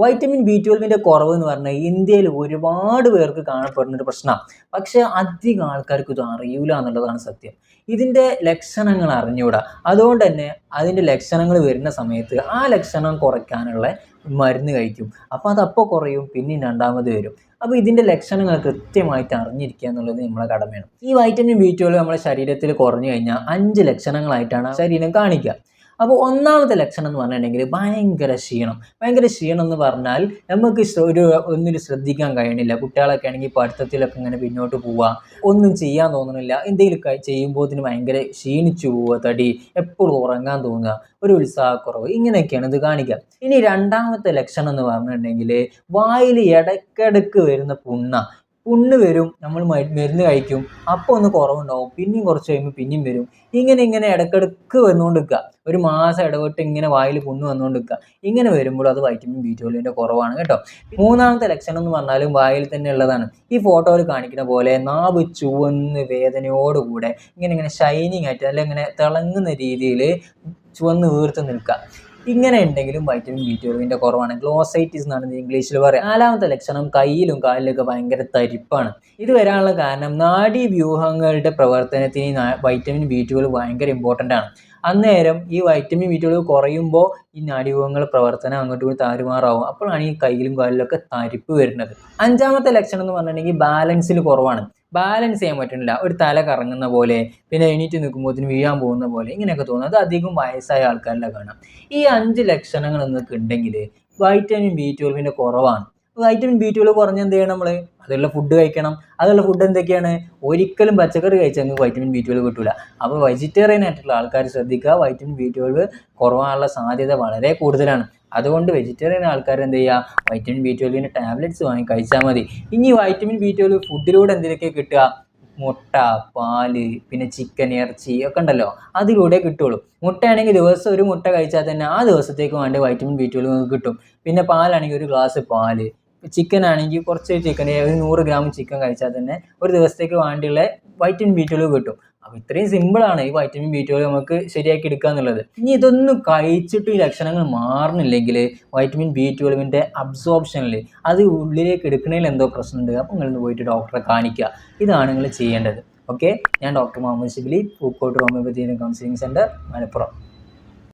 Vitamin B ട്വൽവിന്റെ കുറവ് എന്ന് പറഞ്ഞാൽ ഇന്ത്യയിൽ ഒരുപാട് പേർക്ക് കാണപ്പെടുന്ന ഒരു പ്രശ്നമാണ് പക്ഷേ അധികം ആൾക്കാർക്ക് ഇത് അറിയില്ല എന്നുള്ളതാണ് സത്യം. ഇതിന്റെ ലക്ഷണങ്ങൾ അറിഞ്ഞുകൂടാ അതുകൊണ്ട് തന്നെ അതിന്റെ ലക്ഷണങ്ങൾ വരുന്ന സമയത്ത് ആ ലക്ഷണം കുറയ്ക്കാനുള്ള മരുന്ന് കഴിക്കും. അപ്പോൾ അതപ്പോൾ കുറയും പിന്നെ രണ്ടാമത് വരും. അപ്പോൾ ഇതിന്റെ ലക്ഷണങ്ങൾ കൃത്യമായിട്ട് അറിഞ്ഞിരിക്കുക എന്നുള്ളത് നമ്മളെ കടമയാണ്. ഈ വൈറ്റമിൻ ബി ട്വൽവ് നമ്മുടെ ശരീരത്തിൽ കുറഞ്ഞു കഴിഞ്ഞാൽ അഞ്ച് ലക്ഷണങ്ങളായിട്ടാണ് ശരീരം കാണിക്കുക. അപ്പോൾ ഒന്നാമത്തെ ലക്ഷണം എന്ന് പറഞ്ഞിട്ടുണ്ടെങ്കിൽ ഭയങ്കര ക്ഷീണം. ഭയങ്കര ക്ഷീണം എന്ന് പറഞ്ഞാൽ നമുക്ക് ഒരു ഒന്നിനും ശ്രദ്ധിക്കാൻ കഴിയണില്ല കുട്ടികളൊക്കെ ആണെങ്കിൽ പഠിത്തത്തിലൊക്കെ ഇങ്ങനെ പിന്നോട്ട് പോവുക ഒന്നും ചെയ്യാൻ തോന്നണില്ല. എന്തെങ്കിലും ചെയ്യുമ്പോൾ ചെയ്യുമ്പോഴത്തിന് ഭയങ്കര ക്ഷീണിച്ചു പോവുക തടി എപ്പോഴും ഉറങ്ങാൻ തോന്നുക ഒരു ഉത്സാഹക്കുറവ് ഇങ്ങനെയൊക്കെയാണ് ഇത് കാണിക്കുക. ഇനി രണ്ടാമത്തെ ലക്ഷണം എന്ന് പറഞ്ഞിട്ടുണ്ടെങ്കിൽ വായിൽ ഇടയ്ക്കിടയ്ക്ക് വരുന്ന പുണ്ണ. പുണ്ണ് വരും നമ്മൾ മരുന്ന് കഴിക്കും. അപ്പോൾ ഒന്ന് കുറവുണ്ടാവും. പിന്നെയും കുറച്ച് കഴിയുമ്പോൾ പിന്നെയും വരും. ഇങ്ങനെ ഇങ്ങനെ ഇടയ്ക്കിടയ്ക്ക് വന്നുകൊണ്ട് നിൽക്കുക ഒരു മാസം ഇടവിട്ട് ഇങ്ങനെ വായിൽ പുണ്ണ് വന്നുകൊണ്ട് നിൽക്കുക ഇങ്ങനെ വരുമ്പോൾ അത് വൈറ്റമിൻ ബി ട്വൽവിന്റെ കുറവാണ് കേട്ടോ. മൂന്നാമത്തെ ലക്ഷണം എന്ന് പറഞ്ഞാലും വായിൽ തന്നെ ഉള്ളതാണ്. ഈ ഫോട്ടോയിൽ കാണിക്കുന്ന പോലെ നാവ് ചുവന്ന് വേദനയോടുകൂടെ ഇങ്ങനെ ഇങ്ങനെ ഷൈനിങ് ആയിട്ട് അല്ലെങ്കിൽ ഇങ്ങനെ തിളങ്ങുന്ന രീതിയിൽ ചുവന്ന് വീർത്ത് നിൽക്കുക. ഇങ്ങനെ ഉണ്ടെങ്കിലും വൈറ്റമിൻ ബി ട്വൽവിന്റെ കുറവാണ്. ഗ്ലോസൈറ്റിസ് എന്നാണ് ഇംഗ്ലീഷിൽ പറയുക നാലാമത്തെ ലക്ഷണം കയ്യിലും കാലിലൊക്കെ ഭയങ്കര തരിപ്പാണ്. ഇത് വരാനുള്ള കാരണം നാഡീവ്യൂഹങ്ങളുടെ പ്രവർത്തനത്തിന് വൈറ്റമിൻ ബി ട്വൽവ് ഭയങ്കര ഇമ്പോർട്ടന്റ് ആണ്. അന്നേരം ഈ വൈറ്റമിൻ ട്വൽവ് കുറയുമ്പോൾ ഈ നാഡീവ്യൂഹങ്ങളുടെ പ്രവർത്തനം അങ്ങോട്ടും ഇങ്ങോട്ടും താറുമാറാവും അപ്പോഴാണ് ഈ കയ്യിലും കാലിലൊക്കെ തരിപ്പ് വരുന്നത്. അഞ്ചാമത്തെ ലക്ഷണം എന്ന് പറഞ്ഞിട്ടുണ്ടെങ്കിൽ ബാലൻസിൽ കുറവാണ്. ബാലൻസ് ചെയ്യാൻ പറ്റുന്നില്ല. ഒരു തല കറങ്ങുന്ന പോലെ പിന്നെ എണീറ്റ് നിൽക്കുമ്പോഴത്തേന് വീഴാൻ പോകുന്ന പോലെ ഇങ്ങനെയൊക്കെ തോന്നുന്നത് അധികം വയസ്സായ ആൾക്കാരിലെ കാണാം ഈ അഞ്ച് ലക്ഷണങ്ങൾ നിങ്ങൾക്ക് ഉണ്ടെങ്കിൽ വൈറ്റമിൻ ബി ട്വൽവിന്റെ കുറവാണ്. വൈറ്റമിൻ ബി ട്വൽവ് കുറഞ്ഞ എന്ത് ചെയ്യണം നമ്മൾ അതുള്ള ഫുഡ് കഴിക്കണം. അതുള്ള ഫുഡ് എന്തൊക്കെയാണ്? ഒരിക്കലും പച്ചക്കറി കഴിച്ചാൽ വൈറ്റമിൻ ബി ട്വൽവ് കിട്ടില്ല അപ്പോൾ വെജിറ്റേറിയൻ ആയിട്ടുള്ള ആൾക്കാർ ശ്രദ്ധിക്കുക. വൈറ്റമിൻ ബി ട്വൽവ് കുറവാനുള്ള സാധ്യത വളരെ കൂടുതലാണ്. അതുകൊണ്ട് വെജിറ്റേറിയൻ ആൾക്കാർ എന്ത് ചെയ്യുക വൈറ്റമിൻ ബി ട്വൽവിന്റെ ടാബ്ലറ്റ്സ് വാങ്ങി കഴിച്ചാൽ മതി. ഇനി വൈറ്റമിൻ ബി ട്വൽവ് ഫുഡിലൂടെ എന്തിനൊക്കെ കിട്ടുക? മുട്ട പാൽ പിന്നെ ചിക്കൻ ഇറച്ചി ഒക്കെ ഉണ്ടല്ലോ. അതിലൂടെ കിട്ടുള്ളൂ. മുട്ടയാണെങ്കിൽ ദിവസം ഒരു മുട്ട കഴിച്ചാൽ തന്നെ ആ ദിവസത്തേക്ക് വേണ്ടി വൈറ്റമിൻ ബി ട്വൽവ് കിട്ടും. പിന്നെ പാലാണെങ്കിൽ ഒരു ഗ്ലാസ് പാൽ. ചിക്കൻ ആണെങ്കിൽ കുറച്ച് ചിക്കൻ ഒരു നൂറ് ഗ്രാം ചിക്കൻ കഴിച്ചാൽ തന്നെ ഒരു ദിവസത്തേക്ക് വേണ്ടിയുള്ള വൈറ്റമിൻ ബി ട്വൽവ് കിട്ടും. അപ്പോൾ ഇത്രയും സിമ്പിളാണ് ഈ വൈറ്റമിൻ ബി ട്വൽവ് നമുക്ക് ശരിയാക്കി എടുക്കുക എന്നുള്ളത്. ഇനി ഇതൊന്നും കഴിച്ചിട്ട് ഈ ലക്ഷണങ്ങൾ മാറുന്നില്ലെങ്കിൽ വൈറ്റമിൻ ബി ട്വൽവിന്റെ അബ്സോർപ്ഷനിൽ അത് ഉള്ളിലേക്ക് എടുക്കുന്നതിൽ എന്തോ പ്രശ്നമുണ്ട്. അപ്പോൾ നിങ്ങളൊന്ന് പോയിട്ട് ഡോക്ടറെ കാണിക്കുക. ഇതാണ് നിങ്ങൾ ചെയ്യേണ്ടത്. ഓക്കെ ഞാൻ doctor Muhammad Shibili Pookkot homeopathy counselling centre Malappuram.